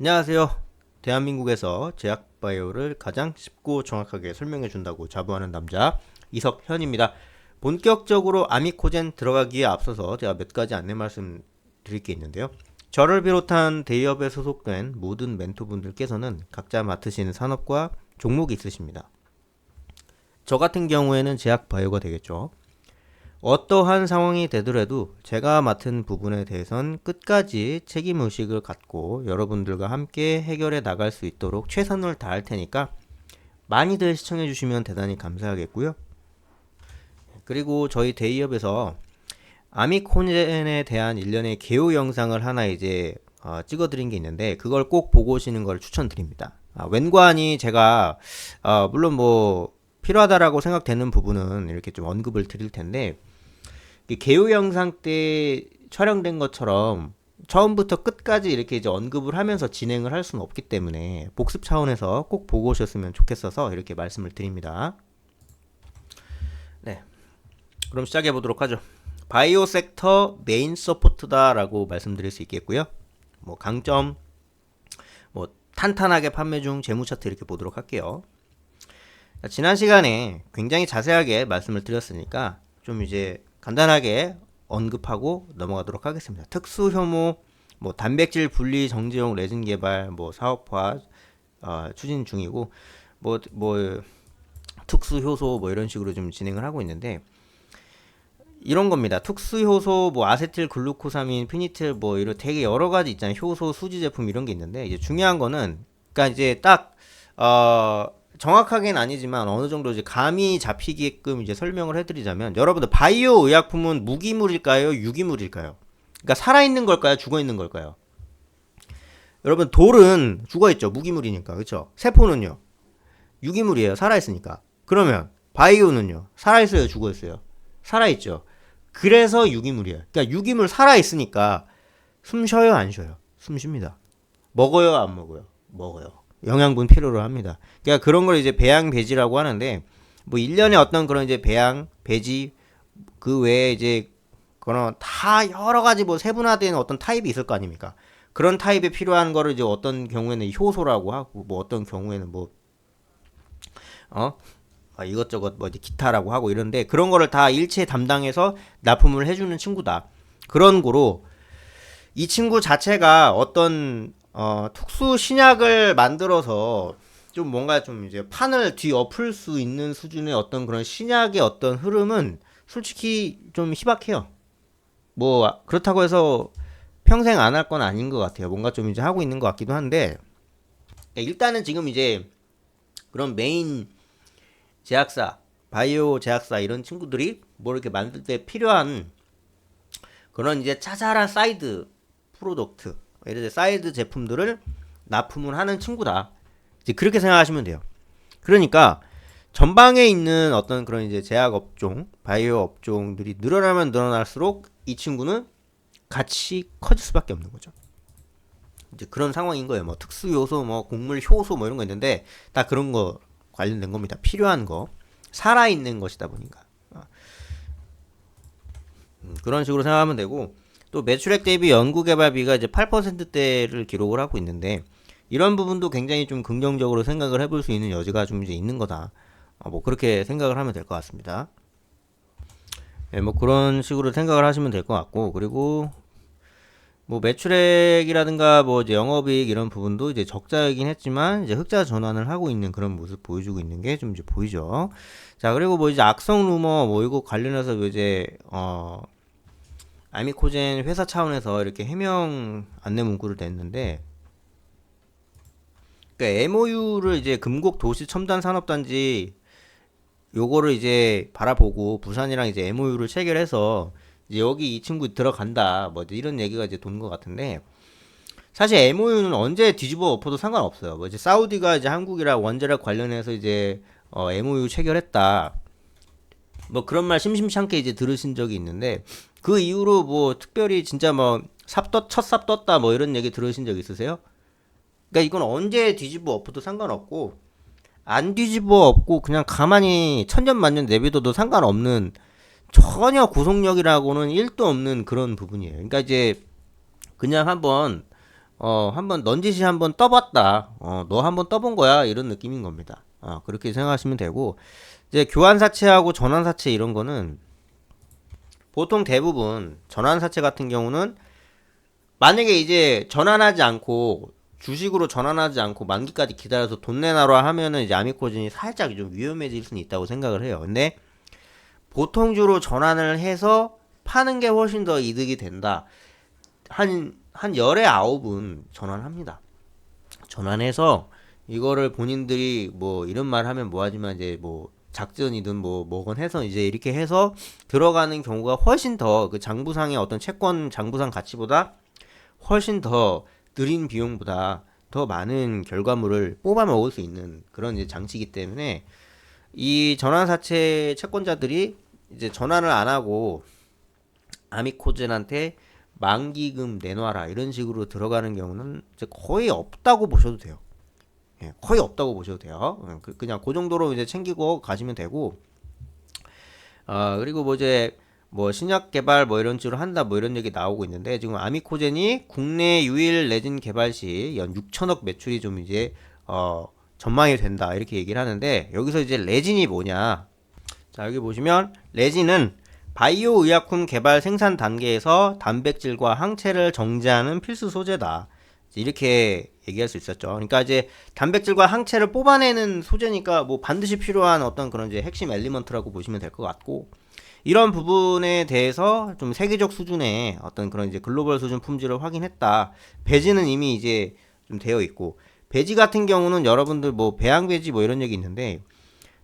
안녕하세요. 대한민국에서 제약 바이오를 가장 쉽고 정확하게 설명해 준다고 자부하는 남자 이석현입니다. 본격적으로 아미코젠 들어가기에 앞서서 제가 몇 가지 안내 말씀 드릴 게 있는데요. 저를 비롯한 대기업에 소속된 모든 멘토분들께서는 각자 맡으시는 산업과 종목이 있으십니다. 저 같은 경우에는 제약 바이오가 되겠죠. 어떠한 상황이 되더라도 제가 맡은 부분에 대해선 끝까지 책임 의식을 갖고 여러분들과 함께 해결해 나갈 수 있도록 최선을 다할 테니까 많이들 시청해 주시면 대단히 감사하겠고요. 그리고 저희 대기업에서 아미콘젠에 대한 일련의 개요 영상을 하나 이제 어, 찍어드린 게 있는데 그걸 꼭 보고 오시는 걸 추천드립니다. 아, 웬관이 제가 어, 물론 뭐 필요하다라고 생각되는 부분은 이렇게 좀 언급을 드릴 텐데 이 개요 영상 때 촬영된 것처럼 처음부터 끝까지 이렇게 이제 언급을 하면서 진행을 할 수는 없기 때문에 복습 차원에서 꼭 보고 오셨으면 좋겠어서 이렇게 말씀을 드립니다. 네. 그럼 시작해 보도록 하죠. 바이오 섹터 메인 서포트다라고 말씀드릴 수 있겠고요. 뭐 강점 뭐 탄탄하게 판매 중 재무 차트 이렇게 보도록 할게요. 자, 지난 시간에 굉장히 자세하게 말씀을 드렸으니까 좀 이제 간단하게 언급하고 넘어가도록 하겠습니다. 특수 혐오, 뭐 단백질 분리 정제용 레진 개발, 뭐 사업화 어, 추진 중이고 뭐 뭐 특수 효소 뭐 이런 식으로 좀 진행을 하고 있는데 이런 겁니다. 특수 효소 뭐 아세틸 글루코사민, 피니틸 뭐 이런 되게 여러 가지 있잖아요. 효소 수지 제품 이런 게 있는데 이제 중요한 거는 그러니까 이제 딱 어 정확하게는 아니지만 어느 정도 이제 감이 잡히게끔 이제 설명을 해드리자면 여러분들 바이오 의약품은 무기물일까요? 유기물일까요? 그러니까 살아있는 걸까요? 죽어있는 걸까요? 여러분 돌은 죽어있죠. 무기물이니까 그렇죠? 세포는요. 유기물이에요. 살아있으니까. 그러면 바이오는요. 살아있어요. 죽어있어요. 살아있죠. 그래서 유기물이에요. 그러니까 유기물 살아있으니까 숨 쉬어요? 안 쉬어요? 숨 쉽니다. 먹어요? 안 먹어요? 먹어요. 영양분 필요로 합니다. 그러니까 그런 걸 이제 배양 배지라고 하는데 뭐 일련의 어떤 그런 이제 배양 배지 그 외에 이제 그런 다 여러 가지 뭐 세분화된 어떤 타입이 있을 거 아닙니까? 그런 타입에 필요한 거를 이제 어떤 경우에는 효소라고 하고 뭐 어떤 경우에는 뭐 어? 아, 이것저것 뭐 이제 기타라고 하고 이런데 그런 거를 다 일체 담당해서 납품을 해주는 친구다. 그런 거로 이 친구 자체가 어떤 어, 특수 신약을 만들어서 좀 뭔가 좀 이제 판을 뒤엎을 수 있는 수준의 어떤 그런 신약의 어떤 흐름은 솔직히 좀 희박해요. 뭐 그렇다고 해서 평생 안 할 건 아닌 것 같아요. 뭔가 좀 이제 하고 있는 것 같기도 한데 일단은 지금 이제 그런 메인 제약사, 바이오 제약사 이런 친구들이 뭐 이렇게 만들 때 필요한 그런 이제 짜잘한 사이드 프로덕트 예를 들어 사이드 제품들을 납품을 하는 친구다. 이제 그렇게 생각하시면 돼요. 그러니까 전방에 있는 어떤 그런 이제 제약 업종, 바이오 업종들이 늘어나면 늘어날수록 이 친구는 같이 커질 수밖에 없는 거죠. 이제 그런 상황인 거예요. 뭐 특수 요소, 뭐 곡물 효소 뭐 이런 거 있는데 다 그런 거 관련된 겁니다. 필요한 거, 살아 있는 것이다 보니까 음, 그런 식으로 생각하면 되고 또 매출액 대비 연구개발비가 이제 8%대를 기록을 하고 있는데 이런 부분도 굉장히 좀 긍정적으로 생각을 해볼 수 있는 여지가 좀 이제 있는 거다. 어, 뭐 그렇게 생각을 하면 될 것 같습니다. 네, 뭐 그런 식으로 생각을 하시면 될 것 같고 그리고 뭐 매출액이라든가 뭐 이제 영업이익 이런 부분도 이제 적자이긴 했지만 이제 흑자 전환을 하고 있는 그런 모습 보여주고 있는 게 좀 이제 보이죠. 자 그리고 뭐 이제 악성 루머 뭐 이거 관련해서 이제 어 아미코젠 회사 차원에서 이렇게 해명 안내 문구를 냈는데 그러니까 MOU를 이제 금곡 도시 첨단 산업단지 요거를 이제 바라보고 부산이랑 이제 MOU를 체결해서 이제 여기 이 친구 들어간다 뭐 이런 얘기가 이제 도는 것 같은데 사실 MOU는 언제 뒤집어 엎어도 상관없어요. 뭐 이제 사우디가 이제 한국이랑 원자력 관련해서 이제 어 MOU 체결했다. 뭐 그런 말 심심찮게 이제 들으신 적이 있는데 그 이후로 뭐 특별히 진짜 뭐 삽떴 첫삽 떴다 뭐 이런 얘기 들으신 적 있으세요? 그러니까 이건 언제 뒤집어 엎어도 상관없고 안 뒤집어 엎고 그냥 가만히 천년만년 내비둬도 상관없는 전혀 구속력이라고는 1도 없는 그런 부분이에요. 그러니까 이제 그냥 한번 어, 한번 넌지시 한번 떠봤다. 어, 너 한번 떠본 거야. 이런 느낌인 겁니다. 어, 그렇게 생각하시면 되고 이제 교환 사채하고 전환 사채 이런 거는 보통 대부분 전환사채 같은 경우는 만약에 이제 전환하지 않고 주식으로 전환하지 않고 만기까지 기다려서 돈 내놔라 하면은 이제 아미코진이 살짝 좀 위험해질 수는 있다고 생각을 해요. 근데 보통주로 전환을 해서 파는 게 훨씬 더 이득이 된다. 한, 한 열에 아홉은 전환합니다. 전환해서 이거를 본인들이 뭐 이런 말 하면 뭐하지만 이제 뭐 작전이든 뭐 뭐건 해서 이제 이렇게 해서 들어가는 경우가 훨씬 더 그 장부상의 어떤 채권 장부상 가치보다 훨씬 더 느린 비용보다 더 많은 결과물을 뽑아 먹을 수 있는 그런 이제 장치이기 때문에 이 전환사채 채권자들이 이제 전환을 안 하고 아미코젠한테 만기금 내놔라 이런 식으로 들어가는 경우는 이제 거의 없다고 보셔도 돼요. 예, 거의 없다고 보셔도 돼요. 어, 그- 그냥 그 정도로 이제 챙기고 가시면 되고, 아 그리고 뭐 이제 뭐 신약 개발 뭐 이런 식으로 한다 뭐 이런 얘기 나오고 있는데 지금 아미코젠이 국내 유일 레진 개발 시 연 6천억 매출이 좀 이제 어 전망이 된다 이렇게 얘기를 하는데 여기서 이제 레진이 뭐냐? 자 여기 보시면 레진은 바이오 의약품 개발 생산 단계에서 단백질과 항체를 정제하는 필수 소재다. 이렇게 얘기할 수 있었죠. 그러니까 이제 단백질과 항체를 뽑아내는 소재니까 뭐 반드시 필요한 어떤 그런 이제 핵심 엘리먼트라고 보시면 될 것 같고 이런 부분에 대해서 좀 세계적 수준의 어떤 그런 이제 글로벌 수준 품질을 확인했다. 배지는 이미 이제 좀 되어 있고 배지 같은 경우는 여러분들 뭐 배양 배지 뭐 이런 얘기 있는데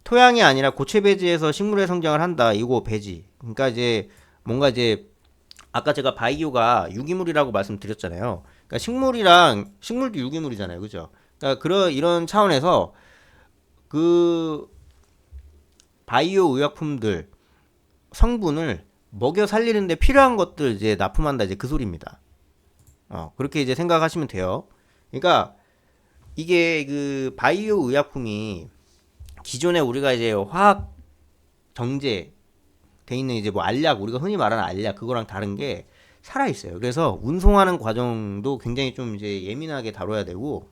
토양이 아니라 고체 배지에서 식물의 성장을 한다. 이거 배지. 그러니까 이제 뭔가 이제 아까 제가 바이오가 유기물이라고 말씀드렸잖아요. 그러니까 식물이랑 식물도 유기물이잖아요. 그죠? 그러니까 그런 이런 차원에서 그 바이오 의약품들 성분을 먹여 살리는데 필요한 것들 이제 납품한다 이제 그 소리입니다. 어, 그렇게 이제 생각하시면 돼요. 그러니까 이게 그 바이오 의약품이 기존에 우리가 이제 화학 정제 돼 있는 이제 뭐 알약 우리가 흔히 말하는 알약 그거랑 다른 게 살아 있어요. 그래서 운송하는 과정도 굉장히 좀 이제 예민하게 다뤄야 되고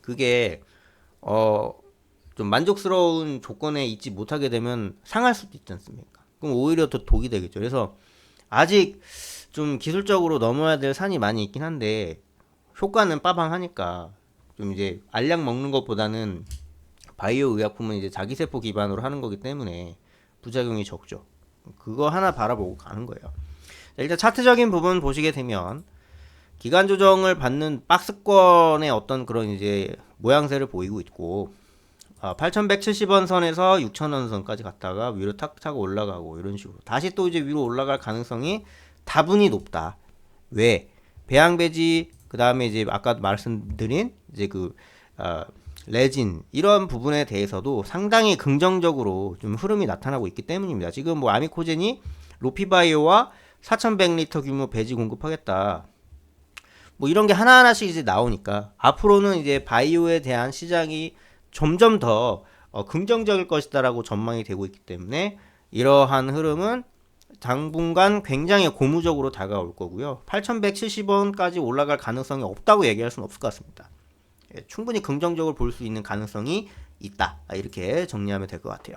그게 어 좀 만족스러운 조건에 있지 못하게 되면 상할 수도 있지 않습니까? 그럼 오히려 더 독이 되겠죠. 그래서 아직 좀 기술적으로 넘어야 될 산이 많이 있긴 한데 효과는 빠방하니까 좀 이제 알약 먹는 것보다는 바이오 의약품은 이제 자기 세포 기반으로 하는 거기 때문에 부작용이 적죠. 그거 하나 바라보고 가는 거예요. 자, 일단 차트적인 부분 보시게 되면 기간 조정을 받는 박스권의 어떤 그런 이제 모양새를 보이고 있고 아, 8,170원 선에서 6,000원 선까지 갔다가 위로 탁 타고 올라가고 이런 식으로 다시 또 이제 위로 올라갈 가능성이 다분히 높다. 왜? 배양 배지 그 다음에 이제 아까 말씀드린 이제 그 아, 레진 이런 부분에 대해서도 상당히 긍정적으로 좀 흐름이 나타나고 있기 때문입니다. 지금 뭐 아미코젠이 로피바이오와 4,100리터 규모 배지 공급하겠다. 뭐 이런 게 하나하나씩 이제 나오니까 앞으로는 이제 바이오에 대한 시장이 점점 더 어, 긍정적일 것이다라고 전망이 되고 있기 때문에 이러한 흐름은 당분간 굉장히 고무적으로 다가올 거고요. 8,170원까지 올라갈 가능성이 없다고 얘기할 수는 없을 것 같습니다. 예, 충분히 긍정적으로 볼 수 있는 가능성이 있다. 아, 이렇게 정리하면 될 것 같아요.